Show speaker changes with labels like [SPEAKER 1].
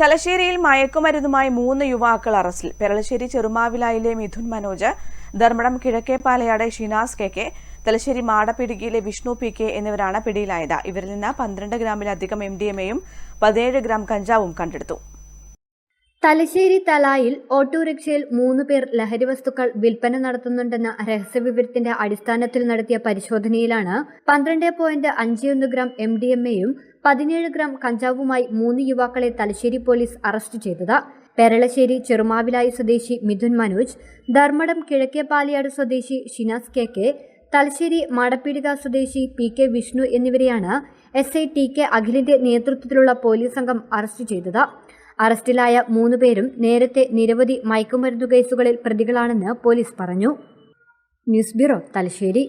[SPEAKER 1] തലശ്ശേരിയിൽ മയക്കുമരുന്നുമായി മൂന്ന് യുവാക്കൾ അറസ്റ്റിൽ. പെരളശ്ശേരി ചെറുമാവിലായിലെ മിഥുൻ മനോജ് ധർമ്മടം കിഴക്കേപ്പാലയാട് ഷിനാസ് കെ കെ തലശ്ശേരി മാടപ്പിടുകിയിലെ വിഷ്ണു പി കെ എന്നിവരാണ് പിടിയിലായത്. ഇവരിൽ നിന്ന് പന്ത്രണ്ട് ഗ്രാമിലധികം എം ഡി എമ്മയും പതിനേഴ് ഗ്രാം കഞ്ചാവും കണ്ടെടുത്തു.
[SPEAKER 2] തലശ്ശേരി തലായിൽ ഓട്ടോറിക്ഷയിൽ മൂന്ന് പേർ ലഹരി വസ്തുക്കൾ വിൽപ്പന നടത്തുന്നുണ്ടെന്ന രഹസ്യവിവരത്തിന്റെ അടിസ്ഥാനത്തിൽ നടത്തിയ പരിശോധനയിലാണ് പന്ത്രണ്ട് പോയിന്റ് അഞ്ച് ഗ്രാം എം ഡി എം എയും പതിനേഴ് ഗ്രാം കഞ്ചാവുമായി മൂന്ന് യുവാക്കളെ തലശ്ശേരി പോലീസ് അറസ്റ്റ് ചെയ്തത്. പെരളശ്ശേരി ചെറുമാവിലായി സ്വദേശി മിഥുൻ മനോജ് ധർമ്മടം കിഴക്കേപ്പാലിയാട് സ്വദേശി ഷിനാസ് കെ കെ തലശ്ശേരി മാടപ്പീടിക സ്വദേശി പി കെ വിഷ്ണു എന്നിവരെയാണ് എസ് ഐ ടി കെ അഖിലിന്റെ നേതൃത്വത്തിലുള്ള പോലീസ് സംഘം അറസ്റ്റ് ചെയ്തത്. അറസ്റ്റിലായ മൂന്ന് പേരും നേരത്തെ നിരവധി മയക്കുമരുന്നു കേസുകളിൽ പ്രതികളാണെന്ന് പോലീസ് പറഞ്ഞു. News bureau Thalassery.